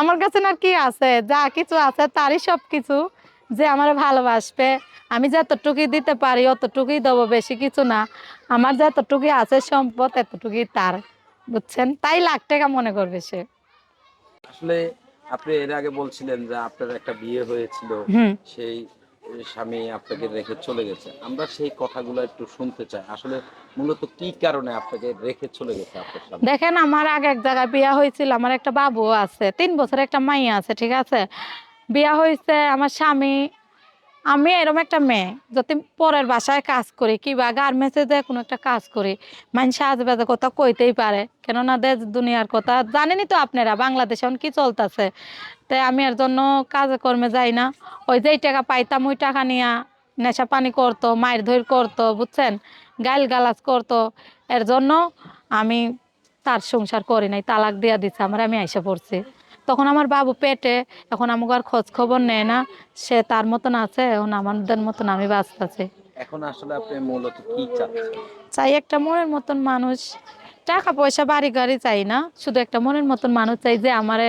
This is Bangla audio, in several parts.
আমার কাছে না কি আছে যা কিছু আছে তারই সব কিছু যে আমার ভালোবাসবে। আমি যতটুকুই দিতে পারি অতটুকুই দেবো বেশি কিছু না। আমার যতটুকুই আছে সম্পদ এতটুকুই তার বুঝছেন? তাই লাখ টাকা মনে করবে সে। আসলে আপনি এর আগে বলছিলেন যে আপনার একটা বিয়ে হয়েছিল সেই স্বামী আপনাকে রেখে চলে গেছে। আমরা সেই কথাগুলো একটু শুনতে চাই। আসলে মূলত কি কারণে আপনাকে রেখে চলে গেছে দেখেন, আমার আগে এক জায়গায় বিয়া হয়েছিল। আমার একটা বাবু আছে। তিন বছর একটা মাইয়া আছে, ঠিক আছে? বিয়া হয়েছে, আমার স্বামী, আমি এরকম একটা মেয়ে। যদি পরের বাসায় কাজ করি কিবা গার্মেন্টসে যে কোনো একটা কাজ করি মানে মানুষ আজবাজে কথা কইতেই পারে। কেননা দেশ দুনিয়ার কথা জানেনই তো আপনারা, বাংলাদেশে এখন কি চলতেছে? তাই আমি এর জন্য কাজে কর্মে যাই না। ওই যেই টাকা পাইতাম ওই টাকা নিয়ে নেশা পানি করতো মায়ের ধৈর করতো বুঝছেন? গাইল গালাজ করতো। এর জন্য আমি তার সংসার করি নাই তালাক দিয়া দিচ্ছে আমার আমি আইসা পড়ছি। তখন আমার বাবু পেটে এখন আমাকে আর খোঁজ খবর নেয় না। সে তার মতন আছে এখন আমাদের মতন আমি বাঁচতেছি এখন আসলে আপনি মূলত কি চাচ্ছেন? চাই একটা মনের মতন মানুষ। টাকা পয়সা বাড়ি গাড়ি চাই না শুধু একটা মনের মতন মানুষ চাই যে আমারে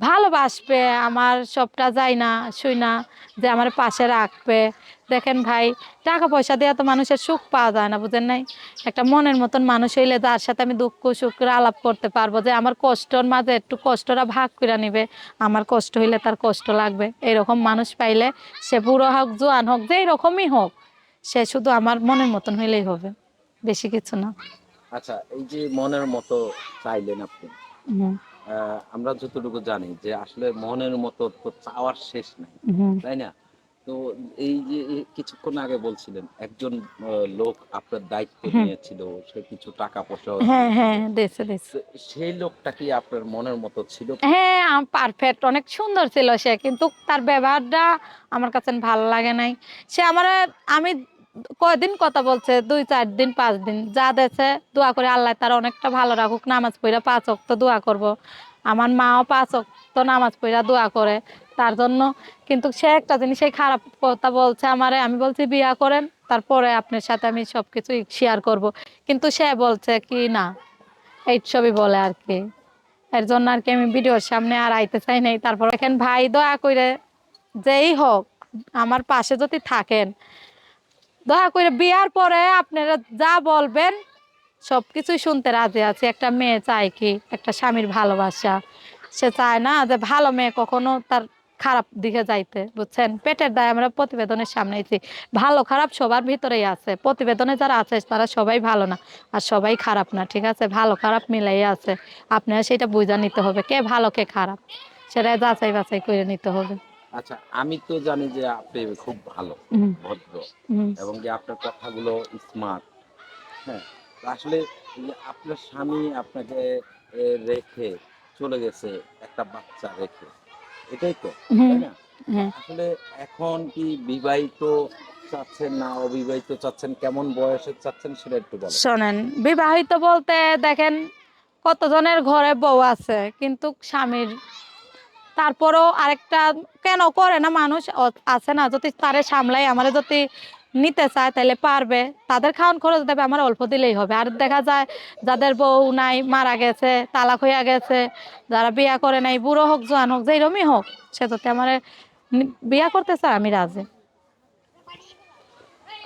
ভালোবাসবে আমার সবটা যায় না শুই না যে আমার পাশে রাখবে। দেখেন ভাই টাকা পয়সা দেওয়া তো মানুষের সুখ পাওয়া যায় না বুঝেন নাই? একটা মনের মতন মানুষ হইলে যার সাথে আমি দুঃখ সুখ আলাপ করতে পারব যে আমার কষ্টর মাঝে একটু কষ্টটা ভাগ করে নিবে আমার কষ্ট হইলে তার কষ্ট লাগবে। এরকম মানুষ পাইলে সে বুড়ো হোক জোয়ান হোক যেই রকমই হোক সে শুধু আমার মনের মতন হইলেই হবে বেশি কিছু না। আচ্ছা এই যে মনের মতো চাইলেন আপনি আমরা যতটুকু জানি যে আসলে মনের মতো তো চাওয়ার শেষ নাই তাই না? তো এই যে কিছুক্ষণ আগে বলছিলেন একজন লোক আপনার দায়িত্ব নিয়েছিল সে কিছু টাকা পয়সা হ্যাঁ হ্যাঁ দেশে দেশে সেই লোকটা কি আপনার মনের মতো ছিল? হ্যাঁ পারফেক্ট অনেক সুন্দর ছিল সে কিন্তু তার ব্যবহারটা আমার কাছে ভালো লাগে নাই। সে আমার আমি কয়দিন কথা বলছে? দুই, চার দিন, পাঁচ দিন। যা দেছে, দোয়া করে আল্লাহ তার অনেকটা ভালো রাখুক। নামাজ পড়া পাঁচ অক্ত দোয়া করব। আমার মাও পাঁচ অক্ত নামাজ পড়া দোয়া করে। তার জন্য কিন্তু সে একটা জিনিস খারাপ কথা বলছে আমারে। আমি বলছি, বিয়া করেন, তারপরে আপনার সাথে আমি সব কিছু শেয়ার করব। কিন্তু সে বলছে কি, না, এই সবই বলে আর কি। এর জন্য আর কি আমি ভিডিওর সামনে আর আইতে চাই নাই। তারপর এখন ভাই দয়া করে যেই হোক, আমার পাশে যদি থাকেন দয়া করে বিয়ার পরে আপনারা যা বলবেন সব কিছুই শুনতে রাজি আছি। একটা মেয়ে চায় কি? একটা স্বামীর ভালোবাসা। সে চায় না যে ভালো মেয়ে কখনো তার খারাপ দিকে যাইতে, বুঝছেন? পেটের দায় আমরা প্রতিবেদনের সামনেছি ভালো খারাপ সবার ভিতরেই আছে। প্রতিবেদনে যারা আছে, তারা সবাই ভালো না। আর সবাই খারাপ না, ঠিক আছে? ভালো খারাপ মিলাই আছে। আপনারা সেটা বুঝা নিতে হবে, কে ভালো, কে খারাপ। সেটা যাচাই বাছাই করে নিতে হবে। আচ্ছা আমি তো জানি যে আপনি খুব ভালো ভদ্র এবং যে আপনার কথাগুলো স্মার্ট হ্যাঁ? আসলে আপনার স্বামী আপনাকে রেখে চলে গেছে একটা বাচ্চা রেখে এটাই তো তাই না? হ্যাঁ। আসলে এখন কি বিবাহিত চাচ্ছেন না অবিবাহিত চাচ্ছেন কেমন বয়সে চাচ্ছেন সেটা একটু বলেন। শোনেন বিবাহিত বলতে দেখেন কতজনের ঘরে বউ আছে কিন্তু স্বামীর তারপরও আরেকটা কেন করে না মানুষ? আছে না যদি তারে সামলাই আমারে যদি নিতে চায় তাহলে পারবে। তাদের খাওয়ান খরচ দেবে আমার অল্প দিলেই হবে। আর দেখা যায় যাদের বউ নাই মারা গেছে তালাক হইয়া গেছে যারা বিয়া করে নাই বুড়ো হোক জোয়ান হোক যেরমই হোক সে যদি আমার বিয়া করতে চায় আমি রাজি।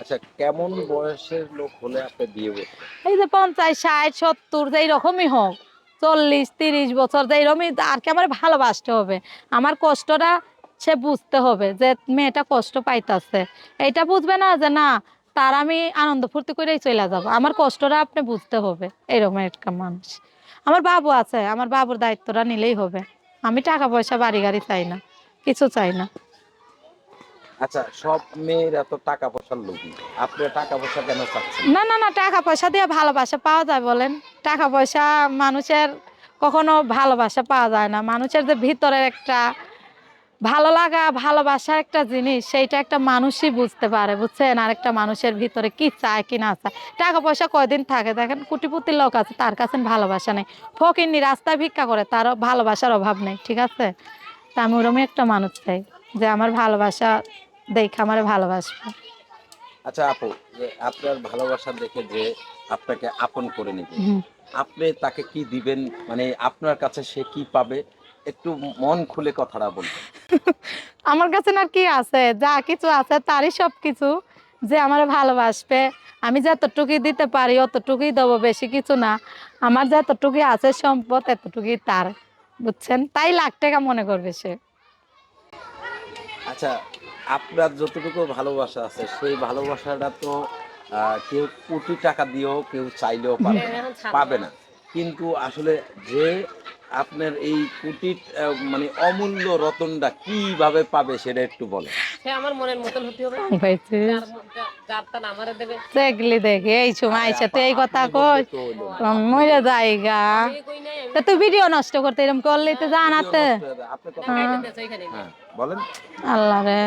আচ্ছা কেমন বয়সের লোক হলে আপনি বিয়ে করতেন এই যে পঞ্চাশ ষাট সত্তর যেই রকমই হোক। চল্লিশ, তিরিশ বছর যেই রকমই আর কি আমার ভালোবাসতে হবে। আমার কষ্টটা সে বুঝতে হবে যে মেয়েটা কষ্ট পাইতাছে। এইটা বুঝবে না যে না, তার আমি আনন্দ ফুর্তি করেই চলে যাব। আমার কষ্টটা আপনি বুঝতে হবে এরকম একটা মানুষ। আমার বাবু আছে, আমার বাবুর দায়িত্বটা নিলেই হবে। আমি টাকা পয়সা বাড়ি গাড়ি চাই না, কিছু চাই না। আচ্ছা সব মেয়েরা তো টাকা পয়সার আপনি টাকা পয়সা কেন চাচ্ছেন? না না না, টাকা পয়সা দিয়ে ভালোবাসা পাওয়া যায় বলেন। টাকা পয়সা মানুষের কখনো ভালোবাসা পাওয়া যায় না। মানুষের যে ভিতরের একটা ভালো লাগা, ভালোবাসার একটা জিনিস, সেইটা একটা মানুষই বুঝতে পারে, বুঝছেন? আর একটা মানুষের ভিতরে কি চায়, কি না চায়। টাকা পয়সা কয়দিন থাকে? দেখেন, কুটিপুতির লোক আছে, তার কাছে ভালোবাসা নেই। ফকিরনি রাস্তায় ভিক্ষা করে তার ভালোবাসার অভাব নেই, ঠিক আছে? তা আমি ওরমই একটা মানুষ চাই, যে আমার ভালোবাসা দেখে আমার ভালোবাসবে। আচ্ছা আপু যে আপনার ভালোবাসা দেখে যে আপনাকে আপন করে নিবে। আপনি তাকে কি দিবেন? মানে আপনার কাছে সে কি পাবে? একটু মন খুলে কথাটা বলবেন আমার কাছে না আর কি আছে যা কিছু আছে তারই সব কিছু যে আমার ভালোবাসবে। আমি যতটুকুই দিতে পারি অতটুকুই দেবো বেশি কিছু না। আমার যতটুকুই আছে সম্পদ এতটুকুই তার বুঝছেন? তাই লাখ টাকা মনে করবে সে। আচ্ছা আপনার যতটুকু ভালোবাসা আছে সেই ভালোবাসাটা তো আহ, কেউ কোটি টাকা দিয়েও কেউ চাইলেও পাবে না, পাবে না। কিন্তু আসলে যে আপনার এই কোটি মানে অমূল্য রতনটা কীভাবে পাবে সেটা একটু বলেন। সে আমার মনের মতন হতে হবে। দেখলি দেখে এই সময় আইসা তুই এই কথা কই জায়গা মরে নাই আমি তা তুই ভিডিও নষ্ট করতে এরকম করলি তো জানাতে হ্যাঁ বলেন। আল্লাহ রে।